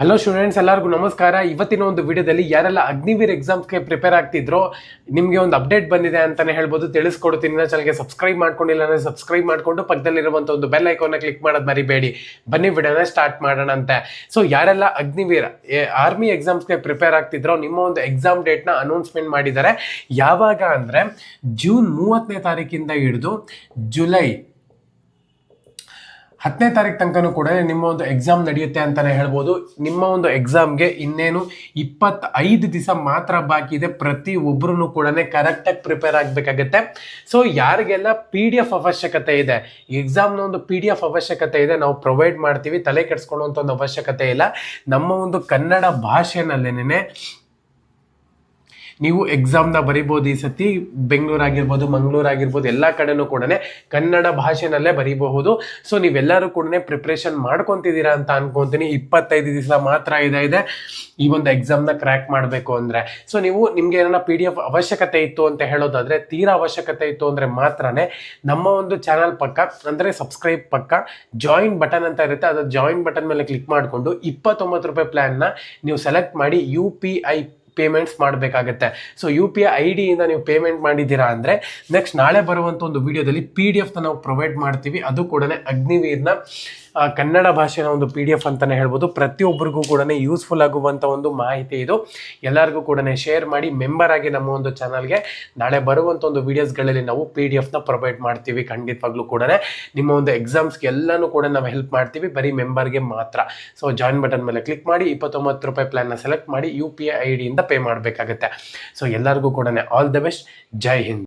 Hello students ಎಲ್ಲರಿಗೂ ನಮಸ್ಕಾರ. ಇವತ್ತಿನ ಒಂದು ವಿಡಿಯೋದಲ್ಲಿ ಯಾರೆಲ್ಲ ಅಗ್ನಿವೀರ್ ಎಕ್ಸಾಮ್ಸ್ಗೆ ಪ್ರಿಪೇರ್ ಆಗ್ತಿದ್ರೋ, ನಿಮಗೆ ಒಂದು ಅಪ್ಡೇಟ್ ಬಂದಿದೆ ಅಂತಲೇ ಹೇಳ್ಬೋದು. ತಿಳಿಸ್ಕೊಡ್ತೀನಿ. ನನ್ನ ಚಾನಲ್ಗೆ ಸಬ್ಸ್ಕ್ರೈಬ್ ಮಾಡ್ಕೊಂಡಿಲ್ಲ ಅಂದರೆ ಸಬ್ಸ್ಕ್ರೈಬ್ ಮಾಡಿಕೊಂಡು ಪಕ್ಕದಲ್ಲಿರುವಂಥ ಒಂದು ಬೆಲ್ ಐಕಾನ್ನ ಕ್ಲಿಕ್ ಮಾಡೋದು ಮರಿಬೇಡಿ. ಬನ್ನಿ ವಿಡಿಯೋನ ಸ್ಟಾರ್ಟ್ ಮಾಡೋಣ ಅಂತೆ ಸೊ ಯಾರೆಲ್ಲ ಅಗ್ನಿವೀರ್ ಆರ್ಮಿ ಎಕ್ಸಾಮ್ಸ್ಗೆ ಪ್ರಿಪೇರ್ ಆಗ್ತಿದ್ರೋ, ನಿಮ್ಮ ಒಂದು ಎಕ್ಸಾಮ್ ಡೇಟ್ನ ಅನೌನ್ಸ್ಮೆಂಟ್ ಮಾಡಿದ್ದಾರೆ. ಯಾವಾಗ ಅಂದರೆ ಜೂನ್ ಮೂವತ್ತನೇ ತಾರೀಕಿಂದ ಹಿಡಿದು ಜುಲೈ ಹತ್ತನೇ ತಾರೀಕು ತನಕನೂ ಕೂಡ ನಿಮ್ಮ ಒಂದು ಎಕ್ಸಾಮ್ ನಡೆಯುತ್ತೆ ಅಂತಾನೆ ಹೇಳ್ಬೋದು. ನಿಮ್ಮ ಒಂದು ಎಕ್ಸಾಮ್ಗೆ ಇನ್ನೇನು ಇಪ್ಪತ್ತೈದು ದಿವಸ ಮಾತ್ರ ಬಾಕಿ ಇದೆ. ಪ್ರತಿ ಒಬ್ಬರೂ ಕೂಡ ಕರೆಕ್ಟಾಗಿ ಪ್ರಿಪೇರ್ ಆಗಬೇಕಾಗತ್ತೆ. ಸೊ ಯಾರಿಗೆಲ್ಲ ಪಿ ಡಿ ಎಫ್ ಅವಶ್ಯಕತೆ ಇದೆ ಎಕ್ಸಾಮ್ನ ಒಂದು ಪಿ ಡಿ ಎಫ್ ಅವಶ್ಯಕತೆ ಇದೆ, ನಾವು ಪ್ರೊವೈಡ್ ಮಾಡ್ತೀವಿ, ತಲೆ ಕೆಡಿಸ್ಕೊಳ್ಳುವಂಥ ಒಂದು ಅವಶ್ಯಕತೆ ಇಲ್ಲ. ನಮ್ಮ ಒಂದು ಕನ್ನಡ ಭಾಷೆನಲ್ಲೇನೆ ನೀವು ಎಕ್ಸಾಮ್ನ ಬರಿಬೋದು ಈ ಸತಿ ಬೆಂಗಳೂರು ಆಗಿರ್ಬೋದು ಮಂಗಳೂರು ಆಗಿರ್ಬೋದು ಎಲ್ಲ ಕಡೆನೂ ಕೂಡ ಕನ್ನಡ ಭಾಷೆನಲ್ಲೇ ಬರಿಬಹುದು. ಸೊ ನೀವೆಲ್ಲರೂ ಕೂಡ ಪ್ರಿಪ್ರೇಷನ್ ಮಾಡ್ಕೊತಿದ್ದೀರಾ ಅಂತ ಅನ್ಕೊಂತೀನಿ. ಇಪ್ಪತ್ತೈದು ದಿವಸ ಮಾತ್ರ ಇದೆ ಇದೆ. ಈ ಒಂದು ಎಕ್ಸಾಮ್ನ ಕ್ರ್ಯಾಕ್ ಮಾಡಬೇಕು ಅಂದರೆ. ಸೊ ನೀವು ನಿಮಗೆ ಏನಾರ ಪಿ ಡಿ ಎಫ್ ಅವಶ್ಯಕತೆ ಇತ್ತು ಅಂತ ಹೇಳೋದಾದ್ರೆ, ತೀರಾ ಅವಶ್ಯಕತೆ ಇತ್ತು ಅಂದರೆ ಮಾತ್ರನೇ ನಮ್ಮ ಒಂದು ಚಾನಲ್ ಪಕ್ಕ, ಅಂದರೆ ಸಬ್ಸ್ಕ್ರೈಬ್ ಪಕ್ಕ ಜಾಯಿನ್ ಬಟನ್ ಅಂತ ಇರುತ್ತೆ. ಅದು ಜಾಯಿನ್ ಬಟನ್ ಮೇಲೆ ಕ್ಲಿಕ್ ಮಾಡಿಕೊಂಡು ಇಪ್ಪತ್ತೊಂಬತ್ತು ರೂಪಾಯಿ ಪ್ಲ್ಯಾನ್ನ ನೀವು ಸೆಲೆಕ್ಟ್ ಮಾಡಿ ಯು ಪಿ ಐ ಪೇಮೆಂಟ್ಸ್ ಮಾಡಬೇಕಾಗತ್ತೆ. So U P I I ಡಿಯಿಂದ ನೀವು ಪೇಮೆಂಟ್ ಮಾಡಿದ್ದೀರಾ ಅಂದರೆ ನೆಕ್ಸ್ಟ್ ನಾಳೆ ಬರುವಂಥ ಒಂದು ವಿಡಿಯೋದಲ್ಲಿ ಪಿ ಡಿ ಎಫ್ನ ನಾವು ಪ್ರೊವೈಡ್ ಮಾಡ್ತೀವಿ. ಅದು ಕೂಡ ಅಗ್ನಿವೀರ್ನ ಕನ್ನಡ ಭಾಷೆಯ ಒಂದು ಪಿ ಡಿ ಎಫ್ ಅಂತಲೇ ಹೇಳ್ಬೋದು. ಪ್ರತಿಯೊಬ್ಬರಿಗೂ ಕೂಡ ಯೂಸ್ಫುಲ್ ಆಗುವಂಥ ಒಂದು ಮಾಹಿತಿ ಇದು. ಎಲ್ಲರಿಗೂ ಕೂಡ ಶೇರ್ ಮಾಡಿ ಮೆಂಬರ್ ಆಗಿ ನಮ್ಮ ಒಂದು ಚಾನಲ್ಗೆ ನಾಳೆ ಬರುವಂಥ ಒಂದು ವೀಡಿಯೋಸ್ಗಳಲ್ಲಿ ನಾವು ಪಿ ಡಿ ಎಫ್ನ ಪ್ರೊವೈಡ್ ಮಾಡ್ತೀವಿ ಖಂಡಿತವಾಗ್ಲೂ ಕೂಡ ನಿಮ್ಮ ಒಂದು ಎಕ್ಸಾಮ್ಸ್ಗೆ ಎಲ್ಲನೂ ಕೂಡ ನಾವು ಹೆಲ್ಪ್ ಮಾಡ್ತೀವಿ, ಬರೀ ಮೆಂಬರ್ಗೆ ಮಾತ್ರ. ಸೊ ಜಾಯಿನ್ ಬಟನ್ ಮೇಲೆ ಕ್ಲಿಕ್ ಮಾಡಿ, ಇಪ್ಪತ್ತೊಂಬತ್ತು ರೂಪಾಯಿ ಪ್ಲ್ಯಾನ್ನ ಸೆಲೆಕ್ಟ್ ಮಾಡಿ ಯು ಪಿ ಐ ಐ ಡಿಯಿಂದ ಪೇ ಮಾಡಬೇಕಾಗುತ್ತೆ. ಸೊ ಎಲ್ಲರಿಗೂ ಕೂಡ ಆಲ್ ದ ಬೆಸ್ಟ್ ಜೈ ಹಿಂದ್.